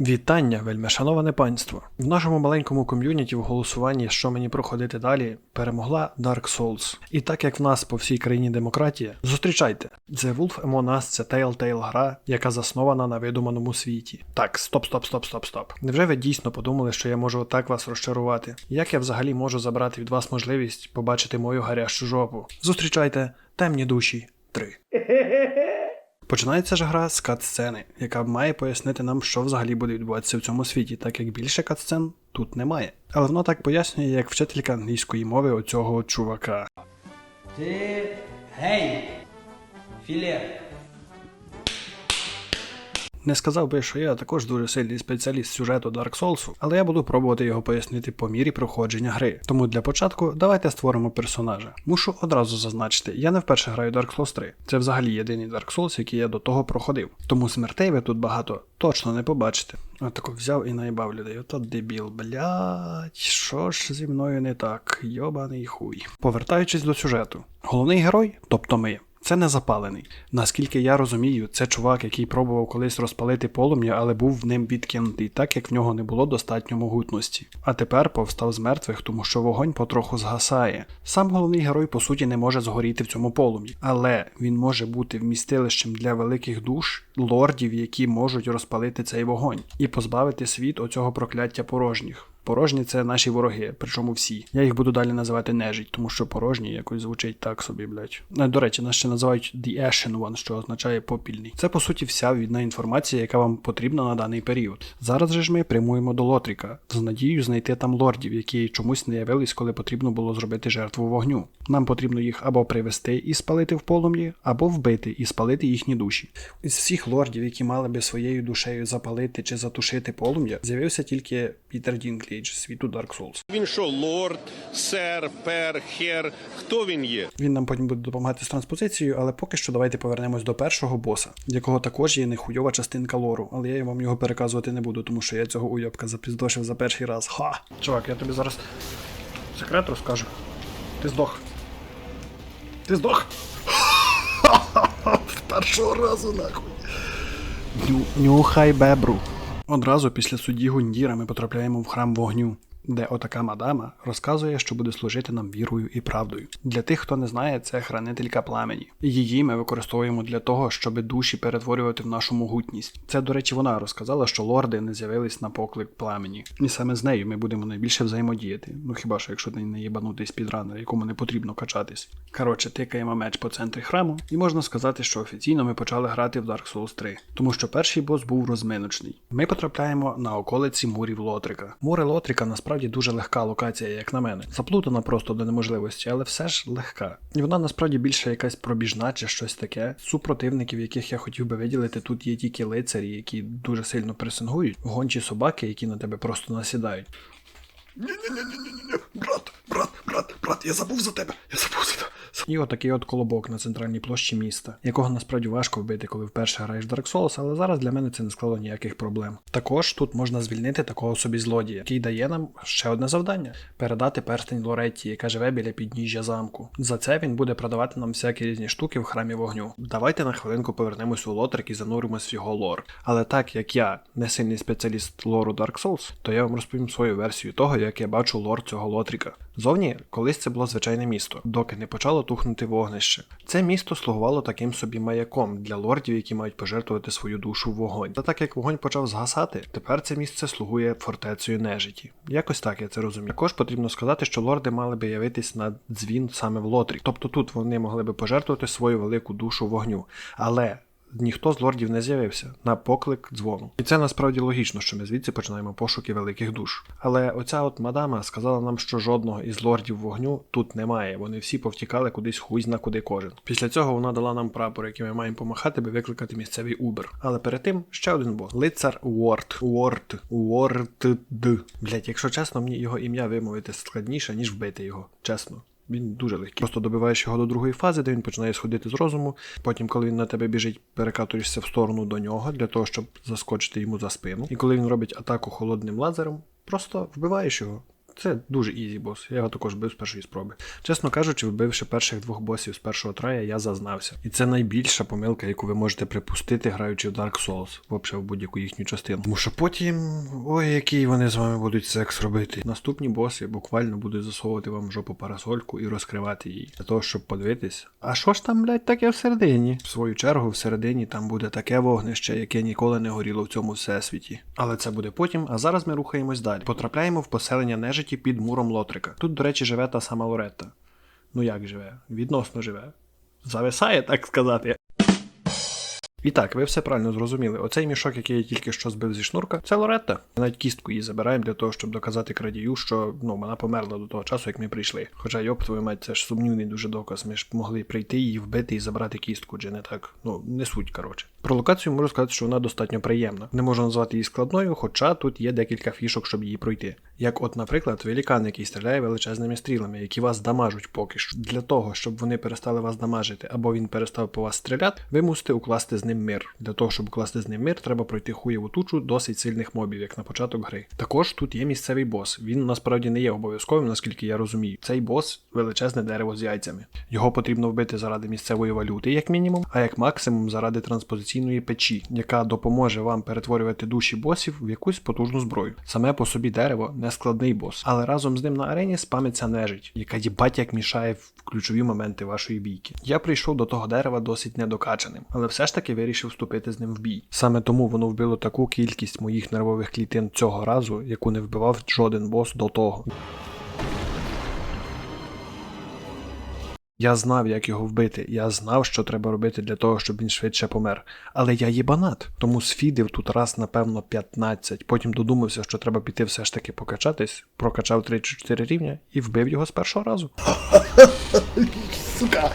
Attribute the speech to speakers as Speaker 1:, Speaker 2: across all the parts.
Speaker 1: Вітання, вельмишановане панство! В нашому маленькому ком'юніті в голосуванні, що мені проходити далі, перемогла Dark Souls. І так як в нас по всій країні демократія, зустрічайте! The Wolf Among Us – це Telltale гра, яка заснована на видуманому світі. Так, стоп, стоп, стоп, стоп, стоп. Невже ви дійсно подумали, що я можу отак вас розчарувати? Як я взагалі можу забрати від вас можливість побачити мою гарячу жопу? Зустрічайте темні душі 3. Починається ж гра з кат-сцени, яка має пояснити нам, що взагалі буде відбуватися в цьому світі, так як більше кат-сцен тут немає. Але воно так пояснює, як вчителька англійської мови оцього чувака.
Speaker 2: Ти гей! Філе!
Speaker 1: Не сказав би, що я також дуже сильний спеціаліст сюжету Dark Souls, але я буду пробувати його пояснити по мірі проходження гри. Тому для початку давайте створимо персонажа. Мушу одразу зазначити, я не вперше граю Dark Souls 3. Це взагалі єдиний Dark Souls, який я до того проходив. Тому смертей ви тут багато точно не побачите. Отако взяв і наїбав людей. Ото дебіл, блять, що ж зі мною не так? Йобаний хуй. Повертаючись до сюжету, головний герой, тобто ми. Це не запалений. Наскільки я розумію, це чувак, який пробував колись розпалити полум'я, але був в ним відкинутий, так як в нього не було достатньо могутності. А тепер повстав з мертвих, тому що вогонь потроху згасає. Сам головний герой, по суті, не може згоріти в цьому полум'ї, але він може бути вмістилищем для великих душ, лордів, які можуть розпалити цей вогонь, і позбавити світ оцього прокляття порожніх. Порожні це наші вороги, причому всі. Я їх буду далі називати нежить, тому що порожні якось звучить так собі, блять. До речі, нас ще називають The Ashen One, що означає попільний. Це по суті вся відна інформація, яка вам потрібна на даний період. Зараз же ж ми прямуємо до Лотріка з надією знайти там лордів, які чомусь не явились, коли потрібно було зробити жертву вогню. Нам потрібно їх або привести і спалити в полум'ї, або вбити і спалити їхні душі. Із всіх лордів, які мали би своєю душею запалити чи затушити полум'я, з'явився тільки Пітер Дінклейдж з світу Dark Souls.
Speaker 3: Він що, лорд, сер, пер, хер? Хто він є?
Speaker 1: Він нам потім буде допомагати з транспозицією, але поки що давайте повернемось до першого боса, якого також є нехуйова частинка лору, але я вам його переказувати не буду, тому що я цього уйобка запіздошив за перший раз. Ха! Чувак, я тобі зараз секрет розкажу. Ти здох. Ти здох. Першого разу нахуй. Ню, нюхай бебру. Одразу після судді Гундіра ми потрапляємо в храм вогню, де отака мадама розказує, що буде служити нам вірою і правдою. Для тих, хто не знає, це хранителька пламені. Її ми використовуємо для того, щоб душі перетворювати в нашу могутність. Це, до речі, вона розказала, що лорди не з'явились на поклик пламені. І саме з нею ми будемо найбільше взаємодіяти. Ну хіба що якщо не єбанутий спідранер, якому не потрібно качатись. Коротше, тикаємо меч по центрі храму, і можна сказати, що офіційно ми почали грати в Dark Souls 3, тому що перший бос був розминочний. Ми потрапляємо на околиці мурів Лотрика. Море Лотрика насправді дуже легка локація, як на мене. Заплутана просто до неможливості, але все ж легка. І вона насправді більше якась пробіжна чи щось таке. Супротивників, яких я хотів би виділити, тут є тільки лицарі, які дуже сильно пресингують, гончі собаки, які на тебе просто насідають. Ні-ні-ні-ні-ні, брат, брат, брат, брат, я забув за тебе, я забув за тебе. І отакий от колобок на центральній площі міста, якого насправді важко вбити, коли вперше граєш в Dark Souls, але зараз для мене це не склало ніяких проблем. Також тут можна звільнити такого собі злодія, який дає нам ще одне завдання передати перстень Лоретті, яка живе біля підніжжя замку. За це він буде продавати нам всякі різні штуки в храмі вогню. Давайте на хвилинку повернемось у Лотрик і зануримось в його лор. Але так як я не сильний спеціаліст лору Dark Souls, то я вам розповім свою версію того, як я бачу лор цього Лотріка. Зовні колись це було звичайне місто, доки не почало тухнути вогнище. Це місто слугувало таким собі маяком для лордів, які мають пожертвувати свою душу в вогонь. Та так як вогонь почав згасати, тепер це місце слугує фортецею нежиті. Якось так я це розумію. Також потрібно сказати, що лорди мали би явитись на дзвін саме в Лотрі. Тобто тут вони могли би пожертвувати свою велику душу вогню. Але ніхто з лордів не з'явився на поклик дзвону. І це насправді логічно, що ми звідси починаємо пошуки великих душ. Але оця от мадама сказала нам, що жодного із лордів вогню тут немає. Вони всі повтікали кудись хуй зна куди кожен. Після цього вона дала нам прапор, який ми маємо помахати, би викликати місцевий Убер. Але перед тим ще один бос. Лицар Уорд. Уорд. Уорд. Блять, якщо чесно, мені його ім'я вимовити складніше, ніж вбити його. Чесно. Він дуже легкий. Просто добиваєш його до другої фази, де він починає сходити з розуму. Потім, коли він на тебе біжить, перекатуєшся в сторону до нього для того, щоб заскочити йому за спину. І коли він робить атаку холодним лазером, просто вбиваєш його. Це дуже ізі бос. Я його також бив з першої спроби. Чесно кажучи, вбивши перших двох босів з першого трая, я зазнався. І це найбільша помилка, яку ви можете припустити, граючи в Dark Souls, взагалі в будь-яку їхню частину. Тому що потім, ой, який вони з вами будуть секс робити. Наступні боси буквально будуть засовувати вам жопу парасольку і розкривати її. Для того, щоб подивитись. А що ж там, блядь, таке всередині? В свою чергу, всередині там буде таке вогнище, яке ніколи не горіло в цьому всесвіті. Але це буде потім, а зараз ми рухаємось далі. Потрапляємо в поселення нежиті під муром Лотрика. Тут, до речі, живе та сама Лоретта. Ну як живе? Відносно живе. Зависає, так сказати. І так, ви все правильно зрозуміли. Оцей мішок, який я тільки що збив зі шнурка, це Лоретта. Навіть кістку її забираємо для того, щоб доказати крадію, що ну вона померла до того часу, як ми прийшли. Хоча йоп, твою мать, це ж сумнівний дуже доказ. Ми ж могли прийти її вбити і забрати кістку, чи не так. Ну, не суть, коротше. Про локацію можу сказати, що вона достатньо приємна. Не можу назвати її складною, хоча тут є декілька фішок, щоб її пройти. Як, от, наприклад, велікан, який стріляє величезними стрілами, які вас дамажуть поки що. Для того, щоб вони перестали вас дамажити, або він перестав по вас стріляти, ви мусите укласти з ним мир. Для того, щоб укласти з ним мир, треба пройти хуєву тучу досить сильних мобів, як на початок гри. Також тут є місцевий бос. Він насправді не є обов'язковим, наскільки я розумію. Цей бос величезне дерево з яйцями. Його потрібно вбити заради місцевої валюти, як мінімум, а як максимум заради транспозиційної печі, яка допоможе вам перетворювати душі босів в якусь потужну зброю. Саме по собі дерево не складний бос, але разом з ним на арені спамиться нежить, яка їбать як мішає в ключові моменти вашої бійки. Я прийшов до того дерева досить недокачаним, але все ж таки вирішив вступити з ним в бій. Саме тому воно вбило таку кількість моїх нервових клітин цього разу, яку не вбивав жоден бос до того. Я знав, як його вбити, я знав, що треба робити для того, щоб він швидше помер. Але я їбанат, тому сфідив тут раз, напевно, 15. Потім додумався, що треба піти все ж таки покачатись, прокачав 3 чи 4 рівня і вбив його з першого разу. Сука,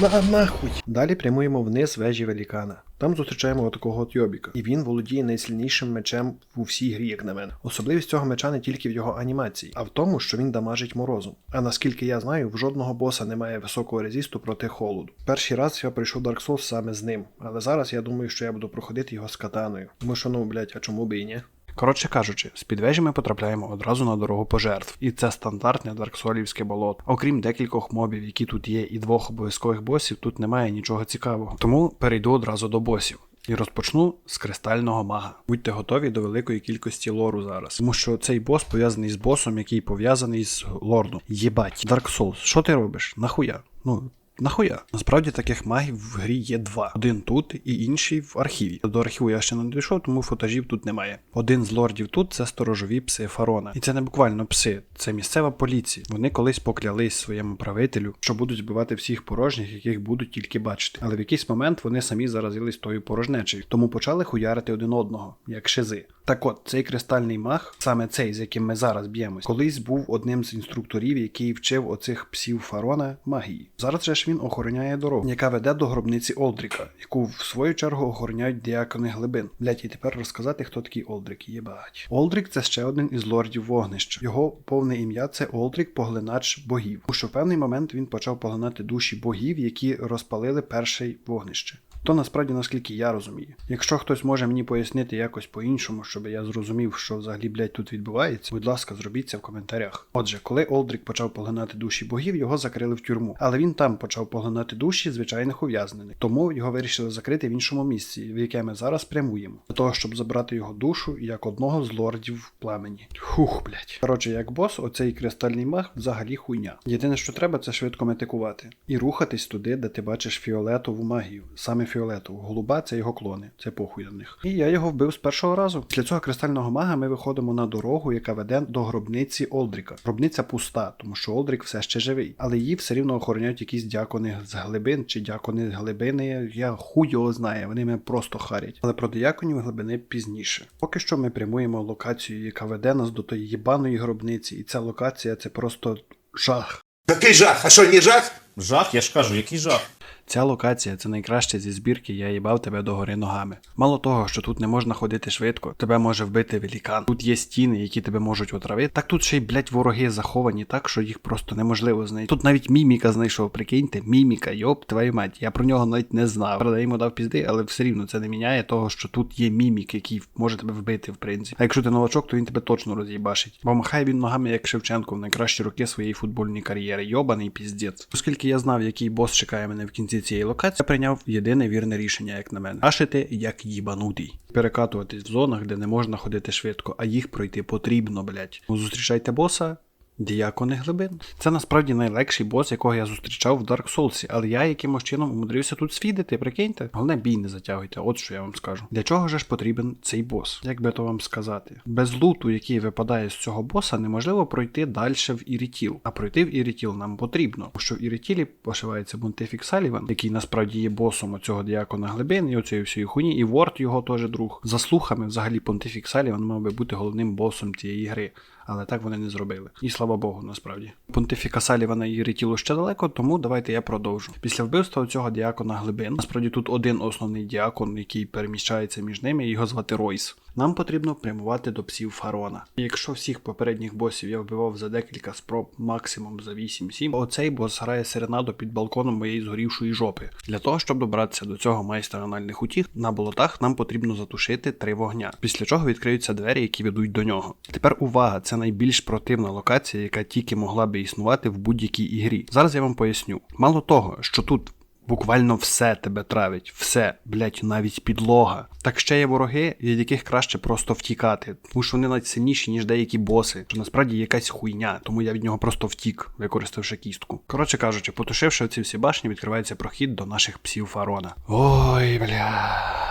Speaker 1: на нахуй. Далі прямуємо вниз вежі велікана. Там зустрічаємо отакого от йобіка, і він володіє найсильнішим мечем у всій грі, як на мене. Особливість цього меча не тільки в його анімації, а в тому, що він дамажить морозом. А наскільки я знаю, в жодного боса немає високого резисту проти холоду. Перший раз я прийшов Dark Souls саме з ним, але зараз я думаю, що я буду проходити його з катаною. Тому що, ну, блять, а чому би і ні? Коротше кажучи, з під вежі ми потрапляємо одразу на дорогу пожертв, і це стандартне дарксолівське болото. Окрім декількох мобів, які тут є, і двох обов'язкових босів, тут немає нічого цікавого. Тому перейду одразу до босів. І розпочну з кристального мага. Будьте готові до великої кількості лору зараз. Тому що цей бос пов'язаний з босом, який пов'язаний з лордом. Єбать, Dark Souls, що ти робиш? Нахуя? Ну, Нахуя? Насправді таких магів в грі є два: один тут і інший в архіві. До архіву я ще не дійшов, тому футажів тут немає. Один з лордів тут це сторожові пси фарона. І це не буквально пси, це місцева поліція. Вони колись поклялись своєму правителю, що будуть збивати всіх порожніх, яких будуть тільки бачити. Але в якийсь момент вони самі заразились тою порожнечею, тому почали хуярити один одного, як шизи. Так от, цей кристальний маг, саме цей, з яким ми зараз б'ємось, колись був одним з інструкторів, який вчив оцих псів фарона магії. Зараз же ж він охороняє дорогу, яка веде до гробниці Олдріка, яку в свою чергу охороняють діакони глибин. Блять, і тепер розказати, хто такий Олдрік, єбать. Олдрік це ще один із лордів вогнища. Його повне ім'я це Олдрік, поглинач богів. Тому що в певний момент він почав поглинати душі богів, які розпалили перший вогнище. То насправді, наскільки я розумію. Якщо хтось може мені пояснити якось по-іншому, щоб я зрозумів, що взагалі, блядь, тут відбувається, будь ласка, зробіть це в коментарях. Отже, коли Олдрік почав поглинати душі богів, його закрили в тюрму. Але він там почав поглинати душі звичайних ув'язнених. Тому його вирішили закрити в іншому місці, в яке ми зараз прямуємо, для того, щоб забрати його душу як одного з лордів в пламені. Хух, блядь. Коротше, як бос, оцей кристальний маг взагалі хуйня. Єдине, що треба, це швидко метикувати і рухатись туди, де ти бачиш фіолетову магію. Саме фіолетову. Голуба це його клони, це похуй на них. І я його вбив з першого разу. Після цього кристального мага ми виходимо на дорогу, яка веде до гробниці Олдріка. Гробниця пуста, тому що Олдрік все ще живий, але її все рівно охороняють якісь діакони з глибин чи діакони з глибини. Я хуй його знаю, вони мене просто харять. Але про діаконів глибини пізніше. Поки що ми прямуємо локацію, яка веде нас до тої єбаної гробниці, і ця локація це просто жах.
Speaker 4: Какий жах? А що, не жах?
Speaker 5: Жах, я ж кажу, який жах.
Speaker 1: Ця локація це найкраще зі збірки Я їбав тебе догори ногами. Мало того, що тут не можна ходити швидко, тебе може вбити велікан. Тут є стіни, які тебе можуть отравити. Так тут ще й, блять, вороги заховані так, що їх просто неможливо знайти. Тут навіть міміка знайшов, прикиньте, міміка, йоп, твою мать. Я про нього навіть не знав. Правда, йому дав пізди, але все рівно це не міняє того, що тут є мімік, який може тебе вбити, в принципі. А якщо ти новачок, то він тебе точно роз'їбашить. Бо махає він ногами, як Шевченко, в найкращі роки своєї футбольної кар'єри. Йобаний піздець. Оскільки я знав, який бос чекає мене в кінці цієї локації, я прийняв єдине вірне рішення, як на мене. Ашити як їбанутий. Перекатуватись в зонах, де не можна ходити швидко, а їх пройти потрібно, блять. Зустрічайте боса. Діякони глибин. Це насправді найлегший бос, якого я зустрічав в Dark Souls, але я якимось чином умудрився тут свідити, прикиньте. Головне бій не затягуйте, от що я вам скажу. Для чого же ж потрібен цей бос? Як би то вам сказати? Без луту, який випадає з цього боса, неможливо пройти далі в Ірітіл. А пройти в Ірітіл нам потрібно, тому що в Ірітілі пошивається Бунтифік Саліван, який насправді є босом оцього діякона глибин і оцієї всієї хуйні, і Ворд його теж друг. За слухами, взагалі, Понтифік Саліван мав би бути головним босом цієї гри але так вони не зробили. І слава Богу, насправді. Понтифіка Салівана і Рітілу ще далеко, тому давайте я продовжу. Після вбивства цього діакона глибин, насправді тут один основний діакон, який переміщається між ними, його звати Ройс. Нам потрібно прямувати до псів фарона. Якщо всіх попередніх босів я вбивав за декілька спроб, максимум за 8-7, оцей бос грає серенаду під балконом моєї згорівшої жопи. Для того, щоб добратися до цього майстра анальних утіх, на болотах нам потрібно затушити три вогня, після чого відкриються двері, які ведуть до нього. Тепер увага, це найбільш противна локація, яка тільки могла би існувати в будь-якій ігрі. Зараз я вам поясню. Мало того, що тут буквально все тебе травить, все, блять, навіть підлога. Так ще є вороги, від яких краще просто втікати, тому що вони навіть сильніші, ніж деякі боси. Що насправді якась хуйня, тому я від нього просто втік, використавши кістку. Коротше кажучи, потушивши оці всі башні, відкривається прохід до наших псів фарона. Ой, бля.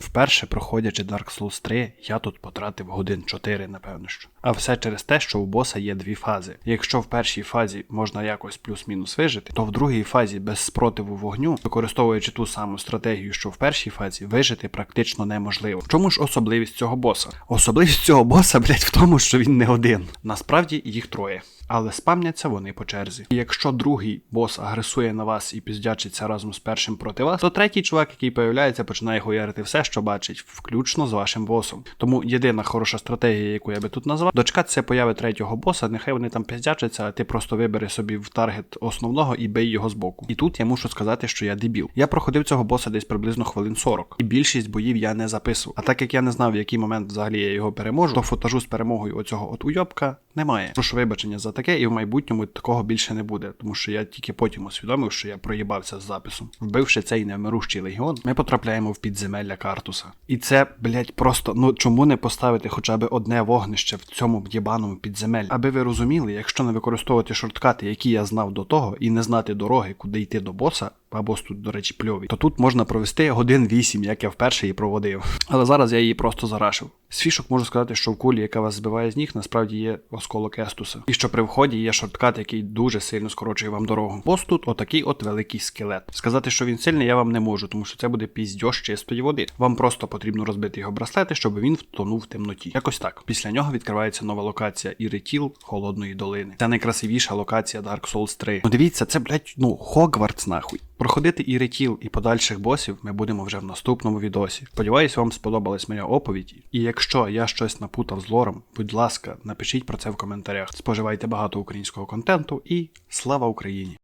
Speaker 1: Вперше, проходячи Dark Souls 3, я тут потратив годин 4, напевно що. А все через те, що у боса є дві фази. Якщо в першій фазі можна якось плюс-мінус вижити, то в другій фазі без спротиву вогню, використовуючи ту саму стратегію, що в першій фазі, вижити практично неможливо. Чому ж особливість цього боса? Особливість цього боса, блять, в тому, що він не один. Насправді їх троє. Але спамняться вони по черзі. І якщо другий бос агресує на вас і піздячиться разом з першим проти вас, то третій чувак, який появляється, починає хуярити все, що бачить, включно з вашим босом. Тому єдина хороша стратегія, яку я би тут назвав, дочекатися появи третього боса, нехай вони там піздячаться, а ти просто вибери собі в таргет основного і бей його збоку. І тут я мушу сказати, що я дебіл. Я проходив цього боса десь приблизно хвилин 40, і більшість боїв я не записував. А так як я не знав, в який момент взагалі я його переможу, то футажу з перемогою оцього от уйобка немає. Прошу вибачення за таке, і в майбутньому такого більше не буде, тому що я тільки потім усвідомив, що я проїбався з записом. Вбивши цей невмирущий легіон, ми потрапляємо в підземелля Картуса. І це, блять, просто ну чому не поставити хоча б одне вогнище в цьому єбаному підземеллі? Аби ви розуміли, якщо не використовувати шорткати, які я знав до того, і не знати дороги, куди йти до боса. А бос тут, до речі, пльовий, то тут можна провести годин 8, як я вперше її проводив. Але зараз я її просто зарашив. З фішок можу сказати, що в кулі, яка вас збиває з ніг, насправді є осколок Естуса. І що при вході є шорткат, який дуже сильно скорочує вам дорогу. Бос тут отакий от великий скелет. Сказати, що він сильний, я вам не можу, тому що це буде піздьош чистої води. Вам просто потрібно розбити його браслети, щоб він втонув в темноті. Якось так. Після нього відкривається нова локація Іритіл Холодної долини. Це найкрасивіша локація Dark Souls 3. Ну дивіться, це, блять, ну, Хогвартс нахуй. Проходити і ретіл, і подальших босів ми будемо вже в наступному відосі. Сподіваюсь, вам сподобалась моя оповідь. І якщо я щось напутав з лором, будь ласка, напишіть про це в коментарях. Споживайте багато українського контенту і слава Україні!